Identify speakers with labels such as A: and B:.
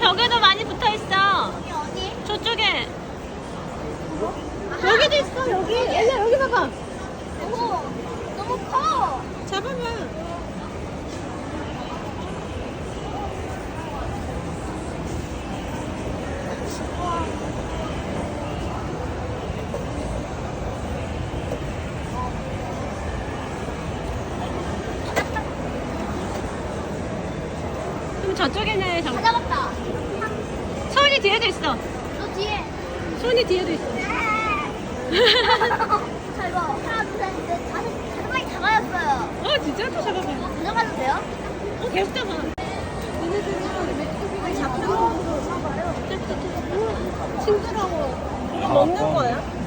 A: 벽에도 많이 붙어 있어. 여기 어디? 저쪽에. 뭐? 여기도
B: 있어 여기.
A: 엘리야 여기 봐봐. 그럼 저쪽에는 정...
B: 찾아봤다.
A: 손이 뒤에도 있어
B: 너 뒤에.
A: 손이 뒤에도 있어
B: 자, 이거 하나, 둘, 셋, 넷, 다섯, 다섯 마리 다 맞았어요.
A: 어 진짜 또 잡아봐
B: 가져가도 돼요?
A: 어 계속 잡아
B: 잡고.
A: 징그러워 이거 먹는 거야?